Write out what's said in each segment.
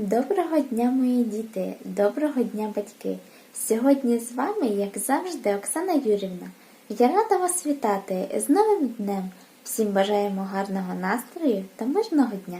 Доброго дня, мої діти! Доброго дня, батьки! Сьогодні з вами, як завжди, Оксана Юрівна. Я рада вас вітати з новим днем. Всім бажаємо гарного настрою та мирного дня!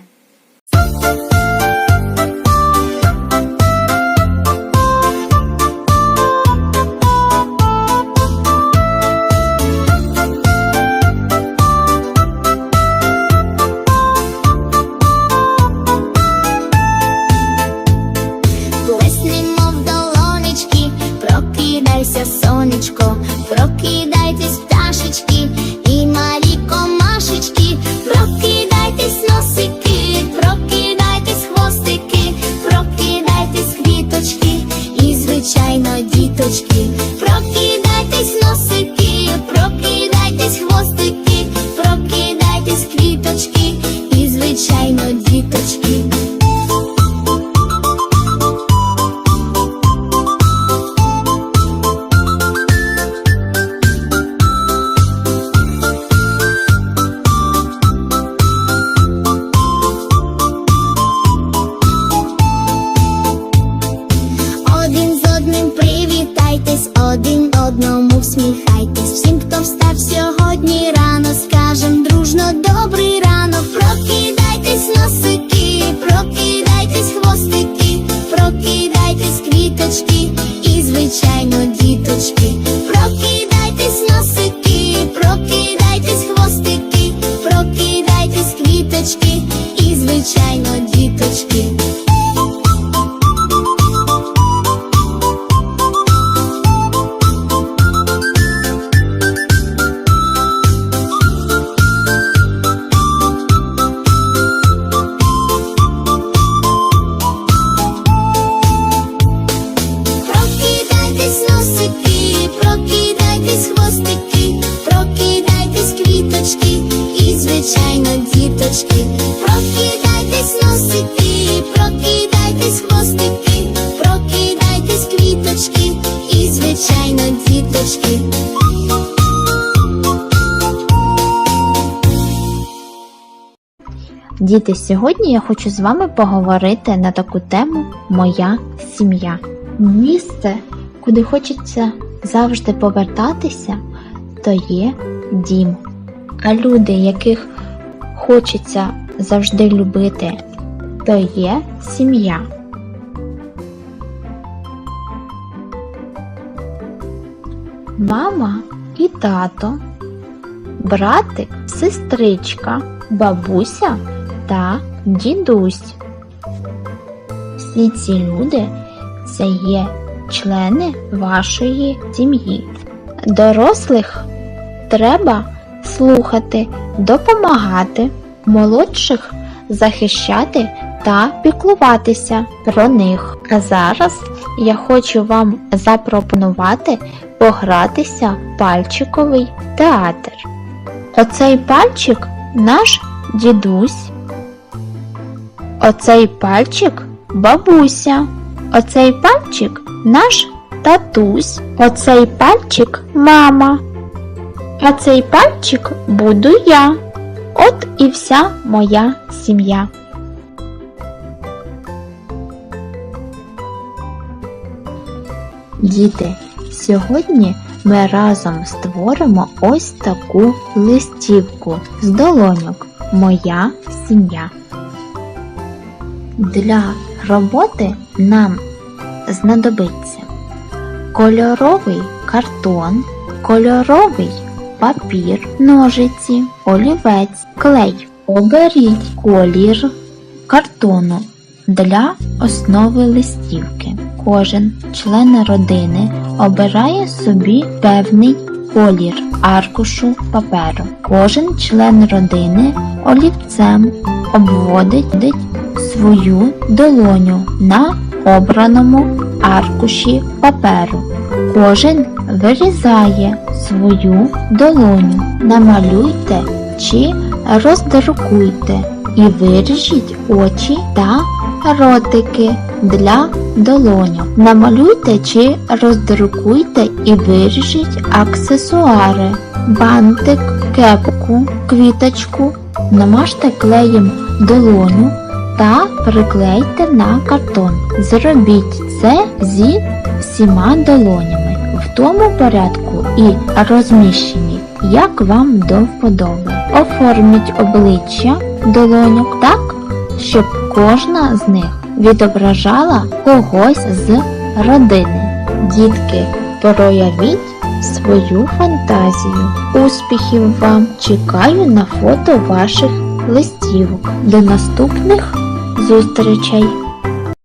Діточки, прокидайтесь, носики, один одному всміхайтесь. Всім, хто встав сьогодні рано, скажем дружно добрий ранок. Прокидайтесь, носики, прокидайтесь, хвостики, прокидайтесь, квіточки і, звичайно, діточки. Прокидайтесь, носики, прокидайтесь, хвостики, прокидайтесь, квіточки і, звичайно, діточки. Прокидайтесь, прокидайтесь, хвостики, прокидайтесь, квіточки і, звичайно, діточки. Прокидайтесь, носики, прокидайтесь, хвостики, прокидайтесь, квіточки і, звичайно, діточки. Діти, сьогодні я хочу з вами поговорити на таку тему Моя сім'я. Місце, куди хочеться завжди повертатися, то є дім. А люди, яких хочеться завжди любити, то є сім'я. Мама і тато, братик, сестричка, бабуся та дідусь. Всі ці люди це є члени вашої сім'ї. Дорослих треба слухати, допомагати, молодших захищати та піклуватися про них. А зараз я хочу вам запропонувати погратися в пальчиковий театр. Оцей пальчик наш дідусь. Оцей пальчик бабуся. Оцей пальчик наш татусь. Оцей пальчик мама. А цей пальчик буду я. От і вся моя сім'я. Діти, сьогодні ми разом створимо ось таку листівку з долоньок Моя сім'я. Для роботи нам знадобиться кольоровий картон, кольоровий папір, ножиці, олівець, клей. Оберіть колір картону для основи листівки. Кожен член родини обирає собі певний колір аркушу паперу. Кожен член родини олівцем обводить свою долоню на обраному аркуші паперу. Кожен вирізає свою долоню. Намалюйте чи роздрукуйте і виріжіть очі та ротики для долоню. Намалюйте чи роздрукуйте і виріжіть аксесуари, бантик, кепку, квіточку. Намажте клеєм долоню та приклейте на картон. Зробіть це зі всіма долонями в тому порядку і розміщенні, як вам до вподоби. Оформіть обличчя долоньок так, щоб кожна з них відображала когось з родини. Дітки, проявіть свою фантазію. Успіхів вам! Чекаю на фото ваших листівок. До наступних зустрічей!